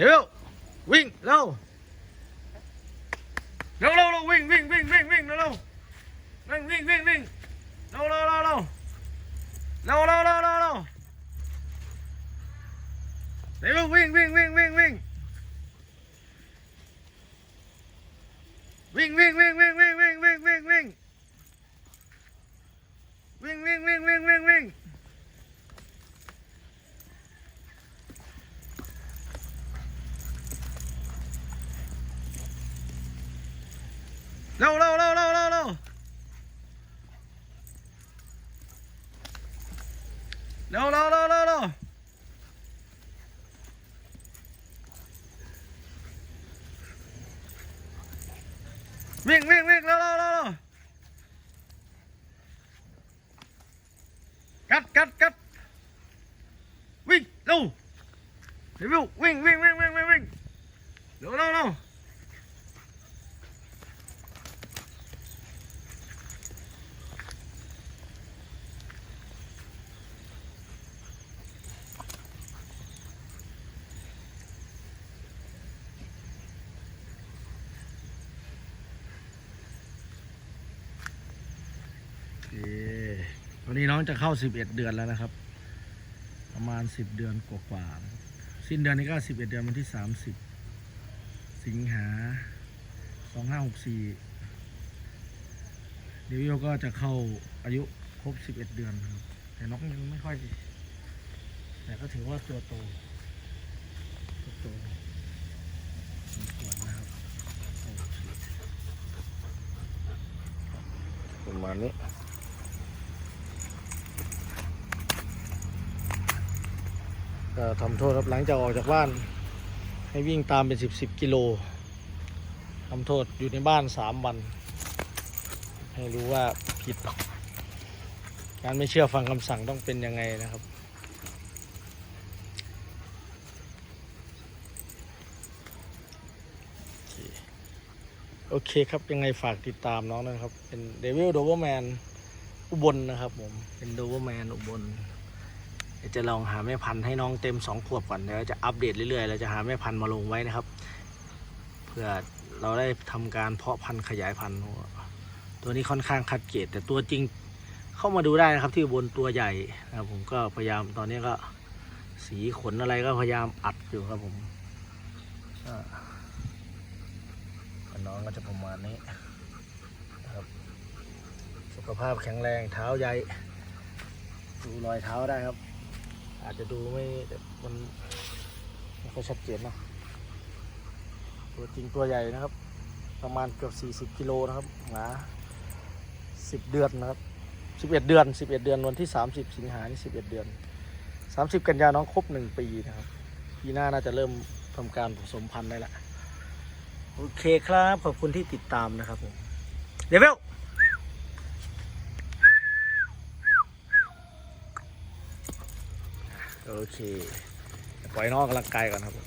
เร็ววิ่งเร็วเร็วเร็วเร็ววิ่งวิ่งวิ่งวิ่งวิ่งเร็วเร็ววิ่ง Đâu đâu đâu đâu đâu đâu Đâu đâu đâu đâu đâu Miệng miệng miệng đâu đâu đâu đâu Cắt cắt cắt. Vinh đâu Đấy vụ Vinh Vinh Vinh Vinh Vinh Đâu đâu ร็วโอเควันนี้น้องจะเข้าสิบเอ็ดเดือนแล้วนะครับ ประมาณสิบเดือนกว่าๆสิ้นเดือนนี้ก็สิบเอ็ดเดือนวันที่สามสิบสิงหาสองห้าหกสี่เดี๋ยวโยก็จะเข้าอายุครบสิบเอ็ดเดือนครับ แต่น้องยังไม่ค่อย แต่ก็ถือว่าตัวโตตัวโตสวรนะครับโอเคประมาณนี้ ก็ทำโทษครับหลังจากออกจากบ้าน ให้วิ่งตามเป็นสิบสิบกิโลทำโทษอยู่ในบ้านสามวัน ให้รู้ว่าผิด การไม่เชื่อฟังคำสั่งต้องเป็นยังไงนะครับโอเคโอเคครับยังไงฝากติดตามน้องนะครับ เป็นเดวิลโดเวอร์แมนอุบลนะครับผม เป็นโดเวอร์แมนอุบล เดี๋ยวจะลองหาแม่พันธุ์ให้น้องเต็มสองขวบก่อนเดี๋ยวจะอัปเดตเรื่อยๆเราจะหาแม่พันธุ์มาลงไว้นะครับ เพื่อเราได้ทำการเพาะพันธุ์ขยายพันธุ์ตัวนี้ค่อนข้างคัดเกรดแต่ตัวจริงเข้ามาดูได้นะครับที่บนตัวใหญ่นะครับผมก็พยายามตอนนี้ก็สีขนอะไรก็พยายามอัดอยู่ครับผมน้องก็จะประมาณนี้ครับ สุขภาพแข็งแรงเท้าใหญ่ดูรอยเท้าได้ครับ อาจจะดูไม่มันไม่ค่อยชัดเจนนะตัวจริงตัวใหญ่นะครับ ประมาณเกือบ 40 กิโลนะครับหนา10 เดือนนะครับ11 เดือน 11 เดือนวันที่ 30 สิงหานี่11 เดือน 30 กันยาน้องครบ 1 ปีนะครับปีหน้าน่าจะเริ่มทำการผสมพันธุ์ได้ละโอเคครับ ขอบคุณที่ติดตามนะครับผมเดวิล โอเค ปล่อยนอกกำลังกายก่อนครับผม